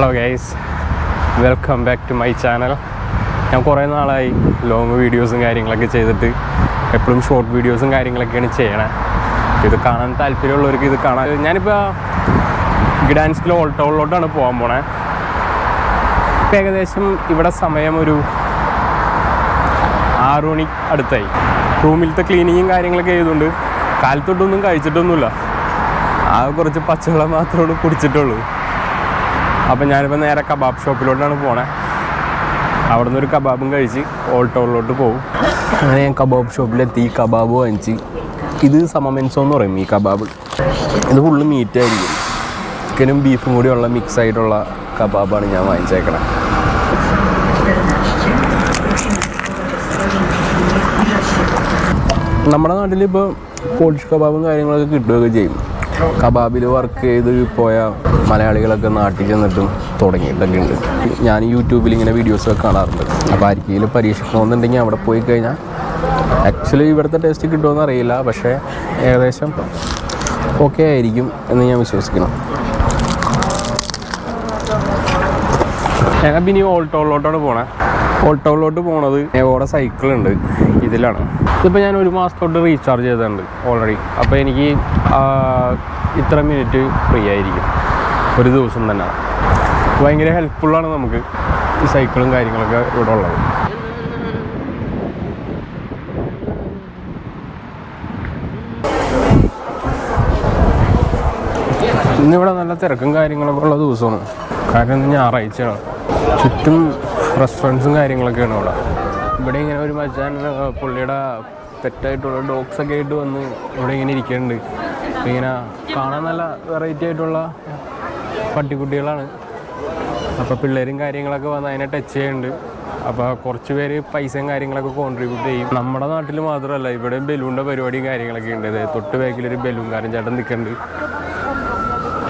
Hello guys welcome back to my channel ഞാൻ കുറേ നാളായി ലോങ് വീഡിയോസും കാര്യങ്ങളൊക്കെ ചെയ്തിട്ട് എപ്പോഴും ഷോർട്ട് വീഡിയോസും കാര്യങ്ങളൊക്കെയാണ് ചെയ്യണേ. ഇത് കാണാൻ താല്പര്യമുള്ളവർക്ക് ഇത് കാണാൻ ഞാനിപ്പോൾ ഗിഡാൻസിലെ ഓൾട്ടോളിലോട്ടാണ് പോകാൻ പോണേ. ഇപ്പം ഏകദേശം ഇവിടെ സമയം ഒരു ആറു മണി അടുത്തായി. റൂമിലത്തെ ക്ലീനിങ്ങും കാര്യങ്ങളൊക്കെ ചെയ്തുകൊണ്ട് കാലത്തൊട്ടൊന്നും കഴിച്ചിട്ടൊന്നുമില്ല. ആ കുറച്ച് പച്ചവെള്ളം മാത്രമേ കുടിച്ചിട്ടുള്ളൂ. അപ്പം ഞാനിപ്പോൾ നേരെ കബാബ് ഷോപ്പിലോട്ടാണ് പോണേ. അവിടെ ഒരു കബാബും കഴിച്ച് ഓൾട്ടോളിലോട്ട് പോകും അങ്ങനെ ഞാൻ കബാബ് ഷോപ്പിലെത്തി കബാബ് വാങ്ങിച്ച്. ഇത് സമമെൻസോ എന്ന് പറയും ഈ കബാബ്. ഇത് ഫുള്ള് മീറ്റ് ആയിരിക്കും. ചിക്കനും ബീഫും കൂടിയുള്ള മിക്സ് ആയിട്ടുള്ള കബാബാണ് ഞാൻ വാങ്ങിച്ചേക്കണേ. നമ്മുടെ നാട്ടിൽ ഇപ്പോൾ പോളിഷ് കബാബും കാര്യങ്ങളൊക്കെ കിട്ടുകയൊക്കെ ചെയ്യും. കബാബിൽ വർക്ക് ചെയ്ത് പോയ മലയാളികളൊക്കെ നാട്ടിൽ ചെന്നിട്ടും തുടങ്ങിയിട്ടൊക്കെ ഉണ്ട് ഞാൻ യൂട്യൂബിൽ ഇങ്ങനെ വീഡിയോസൊക്കെ കാണാറുണ്ട്. അപ്പോൾ ആർക്കെങ്കിലും പരീക്ഷിക്കണമെന്നുണ്ടെങ്കിൽ അവിടെ പോയി കഴിഞ്ഞാൽ ആക്ച്വലി ഇവിടുത്തെ ടേസ്റ്റ് കിട്ടുമെന്ന് അറിയില്ല. പക്ഷേ ഏകദേശം ഓക്കെ ആയിരിക്കും എന്ന് ഞാൻ വിശ്വസിക്കുന്നു. ഞാൻ പിന്നെ ഓൾട്ടോളിലോട്ടാണ് പോണേ. ഓൾട്ടോളിലോട്ട് പോണത് ഓടെ സൈക്കിൾ ഉണ്ട് ഇതിലാണ്. ഇതിപ്പോൾ ഞാൻ ഒരു മാസത്തോട്ട് റീചാർജ് ചെയ്തിട്ടുണ്ട് ഓൾറെഡി അപ്പോൾ എനിക്ക് ഇത്ര മിനിറ്റ് ഫ്രീ ആയിരിക്കും. ഒരു ദിവസം തന്നെ. ഭയങ്കര ഹെൽപ്ഫുള്ളാണ് നമുക്ക് ഈ സൈക്കിളും കാര്യങ്ങളൊക്കെ ഇവിടെ ഉള്ളത്. ഇന്നിവിടെ നല്ല തിരക്കും കാര്യങ്ങളൊക്കെ ഉള്ള ദിവസമാണ്. കാരണം ഞായറാഴ്ചയാണ്. ചുറ്റും റെസ്റ്റോറന്റ്സും കാര്യങ്ങളൊക്കെയാണ് അവിടെ. ഇവിടെ ഇങ്ങനെ ഒരു മച്ചാൻ പുള്ളിയുടെ ഡോഗ്സ് ഒക്കെ ആയിട്ട് വന്ന് ഇവിടെ ഇങ്ങനെ ഇരിക്കുന്നുണ്ട്. ഇങ്ങനെ കാണാൻ നല്ല വെറൈറ്റി ആയിട്ടുള്ള പട്ടിക്കുട്ടികളാണ്. അപ്പോൾ പിള്ളേരും കാര്യങ്ങളൊക്കെ വന്ന് അതിനെ ടച്ച് ചെയ്യുന്നുണ്ട്. അപ്പോൾ കുറച്ച് പേര് പൈസയും കാര്യങ്ങളൊക്കെ കോൺട്രിബ്യൂട്ട് ചെയ്യും. നമ്മുടെ നാട്ടിൽ മാത്രമല്ല ഇവിടെ ബലൂണിന്റെ പരിപാടിയും കാര്യങ്ങളൊക്കെ ഉണ്ട്. അതായത് തൊട്ട് ബാക്കിലൊരു ബലൂൺകാരൻ ചേട്ടൻ നിൽക്കുന്നുണ്ട്.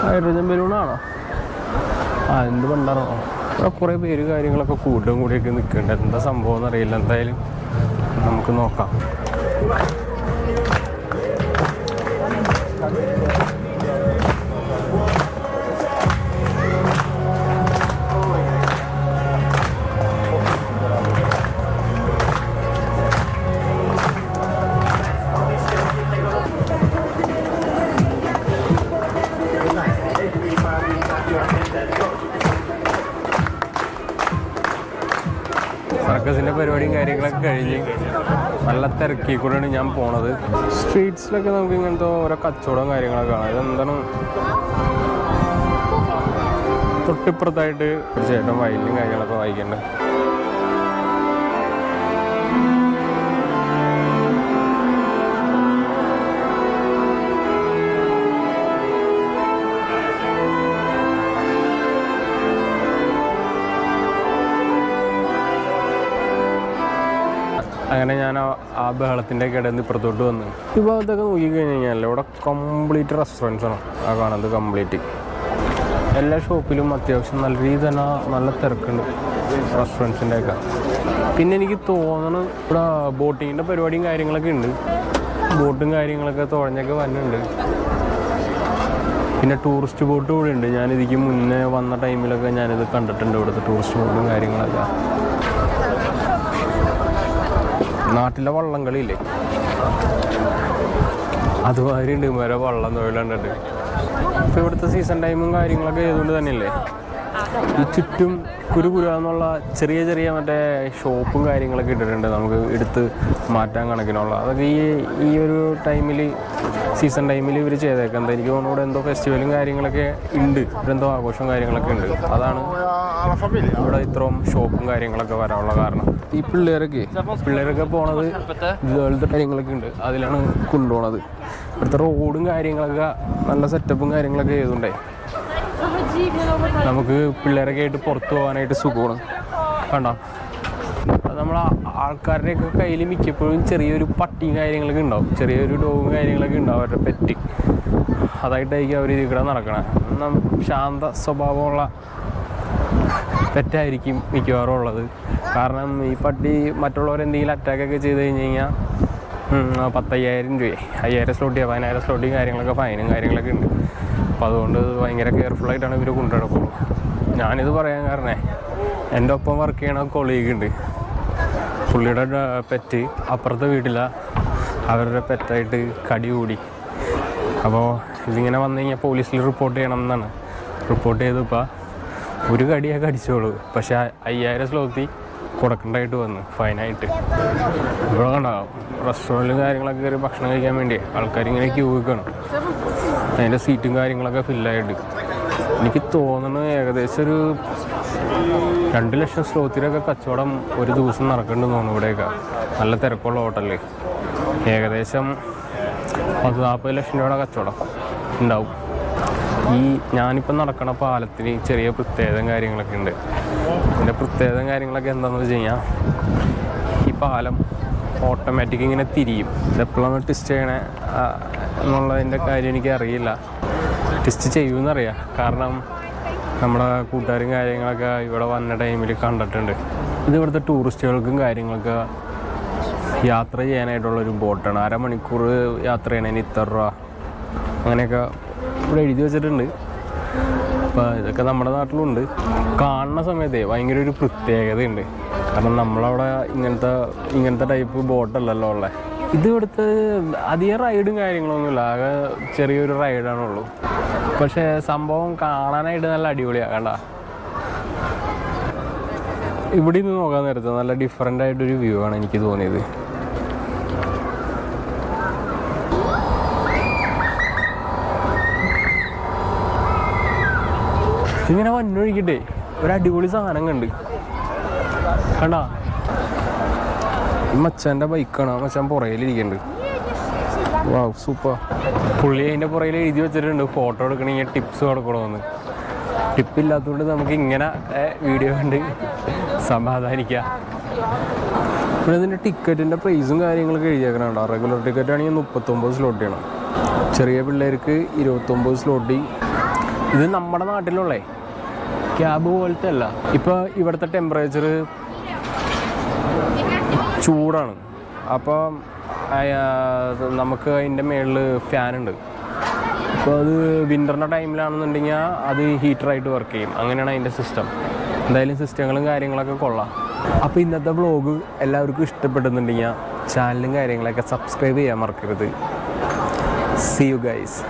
ഹൈഡ്രജൻ ബലൂണാണോ? ആ എന്ത് പണ്ടാണോ? ഇവിടെ കുറേ പേര് കാര്യങ്ങളൊക്കെ കൂടും കൂടിയൊക്കെ നിൽക്കുന്നുണ്ട്. എന്താ സംഭവം എന്നറിയില്ല. എന്തായാലും നമുക്ക് നോക്കാം. പരിപാടിയും കാര്യങ്ങളൊക്കെ കഴിഞ്ഞ് വെള്ളത്തിറക്കി കൂടെയാണ് ഞാൻ പോണത്. സ്ട്രീറ്റ്സിലൊക്കെ നമുക്ക് ഇങ്ങനത്തെ ഓരോ കച്ചവടം കാര്യങ്ങളൊക്കെ കാണാം. ഇതെന്താണ്? തൊട്ടിപ്പുറത്തായിട്ട് ചേട്ടൻ വയലിനും കാര്യങ്ങളൊക്കെ വായിക്കുന്നുണ്ട് അങ്ങനെ ഞാൻ ആ- ബഹളത്തിന്റെ ഇടയിൽ നിന്ന് ഇപ്പുറത്തോട്ട് വന്നു. ഈ ഭാഗത്തൊക്കെ നോക്കിക്കഴിഞ്ഞ് കഴിഞ്ഞാൽ ഇവിടെ കംപ്ലീറ്റ് റെസ്റ്റോറൻസ് ആണ്. ആ കാണുന്നത് കംപ്ലീറ്റ് എല്ലാ ഷോപ്പിലും അത്യാവശ്യം നല്ല രീതി തന്നെ നല്ല തിരക്കുണ്ട് റെസ്റ്റോറന്റ്സിന്റെ ഒക്കെ. പിന്നെ എനിക്ക് തോന്നണം ഇവിടെ ബോട്ടിങ്ങിന്റെ പരിപാടിയും കാര്യങ്ങളൊക്കെ ഉണ്ട്. ബോട്ടും കാര്യങ്ങളൊക്കെ തുഴഞ്ഞൊക്കെ വന്നിട്ടുണ്ട്. പിന്നെ ടൂറിസ്റ്റ് ബോട്ട് കൂടെ ഉണ്ട്. ഞാനിതിക്ക് മുന്നേ വന്ന ടൈമിലൊക്കെ ഞാനിത് കണ്ടിട്ടുണ്ട് ഇവിടുത്തെ ടൂറിസ്റ്റ് ബോട്ടും കാര്യങ്ങളൊക്കെ. നാട്ടിലെ വള്ളം കളിയില്ലേ അതുമാതിരി ഉണ്ട് വരെ വള്ളം തൊഴിലുണ്ടിട്ട് ഇപ്പൊ ഇവിടുത്തെ സീസൺ ടൈമും കാര്യങ്ങളൊക്കെ ആയതുകൊണ്ട് തന്നെയല്ലേ ഈ ചുറ്റും കുരുകുരാന്നുള്ള ചെറിയ ചെറിയ മറ്റേ ഷോപ്പും കാര്യങ്ങളൊക്കെ ഇട്ടിട്ടുണ്ട് നമുക്ക് എടുത്ത് മാറ്റാൻ കണക്കിനുള്ള അതൊക്കെ ഈ ഈ ഒരു ടൈമിൽ സീസൺ ടൈമിൽ ഇവർ ചെയ്തേക്കുന്നത് എനിക്ക് തോന്നുന്നു ഇവിടെ എന്തോ ഫെസ്റ്റിവലും കാര്യങ്ങളൊക്കെ ഉണ്ട് ഇവിടെ എന്തോ ആഘോഷവും കാര്യങ്ങളൊക്കെ ഉണ്ട് അതാണ് ഇവിടെ ഇത്രയും ഷോപ്പും കാര്യങ്ങളൊക്കെ വരാനുള്ള കാരണം ഈ പിള്ളേരൊക്കെ പിള്ളേരൊക്കെ പോണത് ഇതുപോലത്തെ കാര്യങ്ങളൊക്കെ ഉണ്ട്. അതിലാണ് കൊണ്ടുപോണത്. ഇവിടുത്തെ റോഡും കാര്യങ്ങളൊക്കെ നല്ല സെറ്റപ്പും കാര്യങ്ങളൊക്കെ ചെയ്തുകൊണ്ടേ നമുക്ക് പിള്ളേരൊക്കെ ആയിട്ട് പുറത്തു പോകാനായിട്ട് സുഖമാണ്. കണ്ടോ? നമ്മൾ ആൾക്കാരുടെയൊക്കെ കയ്യിൽ മിക്കപ്പോഴും ചെറിയൊരു പട്ടിയും കാര്യങ്ങളൊക്കെ ഉണ്ടാവും. ചെറിയൊരു ഡോഗും കാര്യങ്ങളൊക്കെ ഉണ്ടാവും അവരുടെ പെറ്റ് അതായിട്ടായിരിക്കും അവർ ഇതിൽ കൂടെ നടക്കണേ. ശാന്ത സ്വഭാവമുള്ള തെറ്റായിരിക്കും മിക്കവാറും ഉള്ളത്. കാരണം ഈ പട്ടി മറ്റുള്ളവർ എന്തെങ്കിലും അറ്റാക്കൊക്കെ ചെയ്ത് കഴിഞ്ഞ് കഴിഞ്ഞാൽ പത്തയ്യായിരം രൂപയെ അയ്യായിരം സ്ലോട്ടിയോ പതിനായിരം സ്ലോട്ടിയും കാര്യങ്ങളൊക്കെ ഫൈനും കാര്യങ്ങളൊക്കെ ഉണ്ട്. അപ്പോൾ അതുകൊണ്ട് ഭയങ്കര കെയർഫുള്ളായിട്ടാണ് ഇവർ കൊണ്ടുനടക്കുള്ളൂ ഞാനിത് പറയാൻ കാരണേ എന്റെ ഒപ്പം വർക്ക് ചെയ്യണ കൊളീഗ് ഉണ്ട്. പുള്ളിയുടെ പെറ്റ് അപ്പുറത്തെ വീട്ടില. അവരുടെ പെറ്റായിട്ട് കടി കൂടി. അപ്പോൾ ഇതിങ്ങനെ വന്നു കഴിഞ്ഞാൽ പോലീസിൽ റിപ്പോർട്ട് ചെയ്യണം എന്നാണ്. റിപ്പോർട്ട് ചെയ്തപ്പോൾ ഒരു കടിയൊക്കെ അടിച്ചോളൂ. പക്ഷെ അയ്യായിരം സ്ലോത്തി കൊടുക്കണ്ടായിട്ട് വന്നു ഫൈനായിട്ട് ഇവിടെ കണ്ടോ റെസ്റ്റോറന്റിലും കാര്യങ്ങളൊക്കെ കയറി ഭക്ഷണം കഴിക്കാൻ വേണ്ടി ആൾക്കാർ ഇങ്ങനെ ക്യൂ നിൽക്കണം അതിന്റെ സീറ്റും കാര്യങ്ങളൊക്കെ ഫില്ലായിട്ട് എനിക്ക് തോന്നുന്നത് ഏകദേശം ഒരു രണ്ട് ലക്ഷം സ്ലോത്തിലൊക്കെ കച്ചവടം ഒരു ദിവസം നടക്കുന്നുണ്ടെന്ന് തോന്നുന്നു ഇവിടെയൊക്കെ. നല്ല തിരക്കുള്ള ഹോട്ടലിൽ ഏകദേശം പത്ത് നാൽപ്പത് ലക്ഷം രൂപയുടെ കച്ചവടം ഉണ്ടാവും. ഈ ഞാനിപ്പോൾ നടക്കണ പാലത്തിന് ചെറിയ പ്രത്യേകതയും കാര്യങ്ങളൊക്കെ ഉണ്ട്. ഇതിന്റെ പ്രത്യേകതയും കാര്യങ്ങളൊക്കെ എന്താണെന്ന് വെച്ച് കഴിഞ്ഞാൽ ഈ പാലം ഓട്ടോമാറ്റിക് ഇങ്ങനെ തിരിയും. എപ്പോഴാണ് ടെസ്റ്റ് ചെയ്യണേ എന്നുള്ളതിന്റെ കാര്യം എനിക്ക് അറിയില്ല. ടെസ്റ്റ് ചെയ്യുമെന്നറിയാം. കാരണം നമ്മുടെ കൂട്ടുകാരും കാര്യങ്ങളൊക്കെ ഇവിടെ വന്ന ടൈമിൽ കണ്ടിട്ടുണ്ട്. ഇത് ഇവിടുത്തെ ടൂറിസ്റ്റുകൾക്കും കാര്യങ്ങൾക്ക് യാത്ര ചെയ്യാനായിട്ടുള്ളൊരു ബോട്ടാണ് അരമണിക്കൂർ യാത്ര ചെയ്യണതിന് ഇത്ര രൂപ. അങ്ങനെയൊക്കെ ഇവിടെ എഴുതി വെച്ചിട്ടുണ്ട്. അപ്പോൾ ഇതൊക്കെ നമ്മുടെ നാട്ടിലുണ്ട്. കാണുന്ന സമയത്ത് ഭയങ്കര ഒരു പ്രത്യേകതയുണ്ട്. കാരണം നമ്മളവിടെ ഇങ്ങനത്തെ ഇങ്ങനത്തെ ടൈപ്പ് ബോട്ടല്ലല്ലോ ഉള്ളത് ഇത് ഇവിടുത്തെ അധികം റൈഡും കാര്യങ്ങളൊന്നുമില്ല. ആകെ ചെറിയൊരു റൈഡാണുള്ളൂ പക്ഷേ സംഭവം കാണാനായിട്ട് നല്ല അടിപൊളിയാണ് കണ്ട? ഇവിടെ നിന്ന് നോക്കാൻ നേരത്തെ നല്ല ഡിഫറെന്റ് ആയിട്ടൊരു വ്യൂ ആണ് എനിക്ക് തോന്നിയത്. ഇങ്ങനെ വന്നൊഴിക്കട്ടെ ഒരു അടിപൊളി സാധനം കണ്ട്. കണ്ടാ? മച്ചാന്റെ ബൈക്കാണ്. മച്ചാൻ പുറയിലിരിക്കുന്നുണ്ട് വാ സൂപ്പർ. പുള്ളി അതിന്റെ പുറയിൽ എഴുതി വെച്ചിട്ടുണ്ട്. ഫോട്ടോ എടുക്കണമെങ്കിൽ ടിപ്സ് കൊടുക്കണമെന്ന് ടിപ്പ് ഇല്ലാത്തതുകൊണ്ട് നമുക്ക് ഇങ്ങനെ വീഡിയോ കണ്ട് സമാധാനിക്കാം. പിന്നെ ഇതിന്റെ ടിക്കറ്റിന്റെ പ്രൈസും കാര്യങ്ങളൊക്കെ എഴുതിയേക്കണുണ്ടോ റെഗുലർ ടിക്കറ്റ് ആണെങ്കിൽ മുപ്പത്തൊമ്പത് സ്ലോട്ട് ചെറിയ പിള്ളേർക്ക് ഇരുപത്തൊമ്പത് സ്ലോട്ടി ഇത് നമ്മുടെ നാട്ടിലുള്ളേ ക്യാബ് പോലത്തെ അല്ല. ഇപ്പോൾ ഇവിടുത്തെ ടെമ്പറേച്ചർ ചൂടാണ്. അപ്പോൾ നമുക്ക് അതിന്റെ മേളിൽ ഫാനുണ്ട് അപ്പോൾ അത് വിന്ററിന്റെ ടൈമിലാണെന്നുണ്ടെങ്കിൽ അത് ഹീറ്ററായിട്ട് വർക്ക് ചെയ്യും. അങ്ങനെയാണ് അതിന്റെ സിസ്റ്റം എന്തായാലും സിസ്റ്റങ്ങളും കാര്യങ്ങളൊക്കെ കൊള്ളാം. അപ്പോൾ ഇന്നത്തെ വ്ളോഗ് എല്ലാവർക്കും ഇഷ്ടപ്പെടുന്നുണ്ടെങ്കിൽ ചാനലും കാര്യങ്ങളൊക്കെ സബ്സ്ക്രൈബ് ചെയ്യാൻ മറക്കരുത്. C you guys